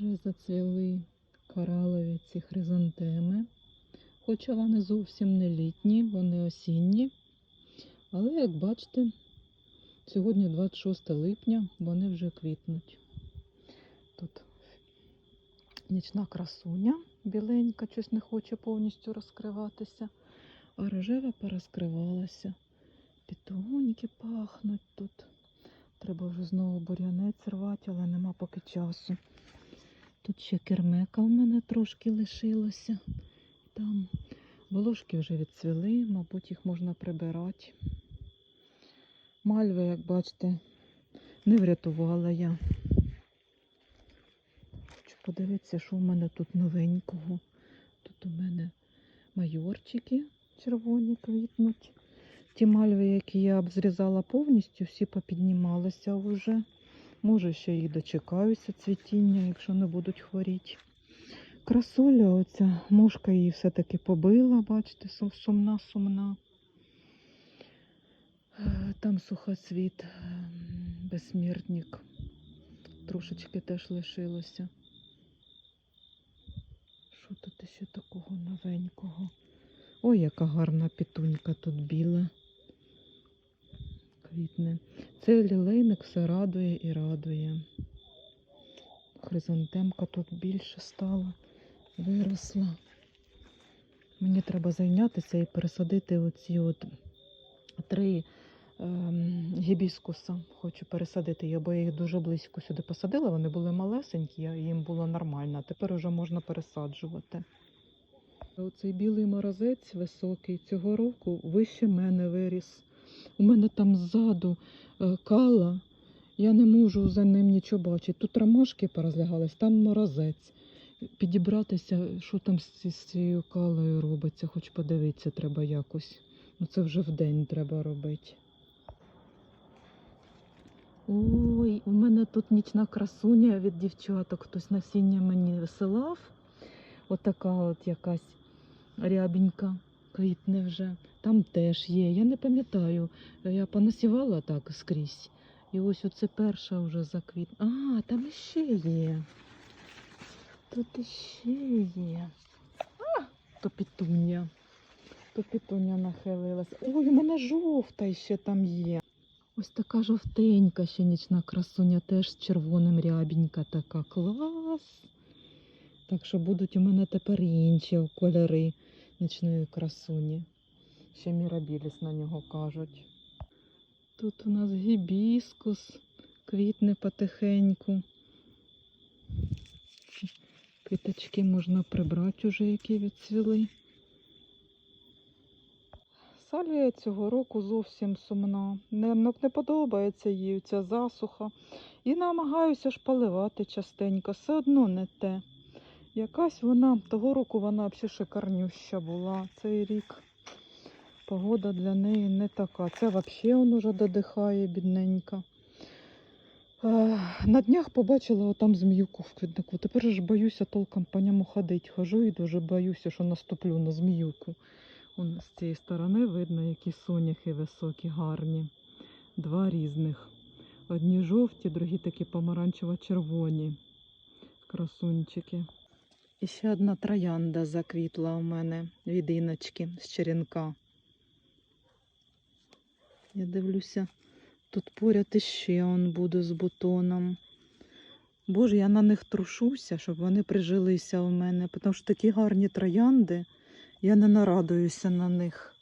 Вже зацвіли коралові ці хризантеми. Хоча вони зовсім не літні, вони осінні. Але, як бачите, сьогодні 26 липня, вони вже квітнуть. Тут нічна красуня біленька, щось не хоче повністю розкриватися. А рожева порозкривалася. Пітоньки пахнуть тут. Треба вже знову бур'янець рвати, але нема поки часу. Тут ще кермека в мене трошки лишилося. Там волошки вже відцвіли, мабуть, їх можна прибирати. Мальви, як бачите, не врятувала я. Хочу подивитися, що в мене тут новенького. Тут у мене майорчики червоні квітнуть. Ті мальви, які я обзрізала повністю, всі попіднімалися вже. Може, ще і дочекаюся цвітіння, якщо не будуть хворіти. Красоля, оця мошка її все-таки побила, бачите, сумна, сумна. Е, Там сухоцвіт, ем, безсмертник. Трошечки теж лишилося. Що тут ще такого новенького? Ой, яка гарна пітунька тут біла. Квітне. Це лілейник все радує і радує. Хризантемка тут більше стала, виросла. Мені треба зайнятися і пересадити оці от три ем, гібіскуса. Хочу пересадити їх, бо я їх дуже близько сюди посадила. Вони були малесенькі, їм було нормально. Тепер вже можна пересаджувати. Оцей білий морозець високий цього року вище мене виріс. У мене там ззаду е, кала, я не можу за ним нічого бачити. Тут ромашки порозлягались, там морозець. Підібратися, що там з, цією калою робиться, хоч подивитися треба якось. Ну це вже вдень треба робити. Ой, у мене тут нічна красуня від дівчаток. Хтось насіння мені висилав. Отака от якась рябенька квітне вже. Там теж є. Я не пам'ятаю. Я понасівала так скрізь. І ось оце перша вже заквіт. А, там іще є. Тут іще є. А, то пітуння. То пітуння нахилилась. Ой, у мене жовта ще там є. Ось така жовтенька ще нічна красуня, теж з червоним рябенька така. Клас. Так що будуть у мене тепер інші кольори нічної красуні. Ще мірабіліс на нього кажуть. Тут у нас гібіскус квітне потихеньку. Квіточки можна прибрати уже, які відцвіли. Салія цього року зовсім сумна. Не, не, не подобається їй ця засуха. І намагаюся ж поливати частенько, все одно не те. Якась вона, того року вона взагалі шикарнюща була. Цей рік погода для неї не така. Це взагалі он уже додихає, бідненька. Е, На днях побачила отам зміюку в квітнику. Тепер ж боюся толком по ньому ходити. Хожу і дуже боюся, що наступлю на зміюку. Он з цієї сторони видно, які соняхи високі, гарні. Два різних. Одні жовті, другі такі помаранчево-червоні. Красунчики. І ще одна троянда заквітла у мене від іночки з черенка. Я дивлюся, тут поряд іще он буде з бутоном. Боже, я на них трушуся, щоб вони прижилися у мене, тому що такі гарні троянди, я не нарадуюся на них.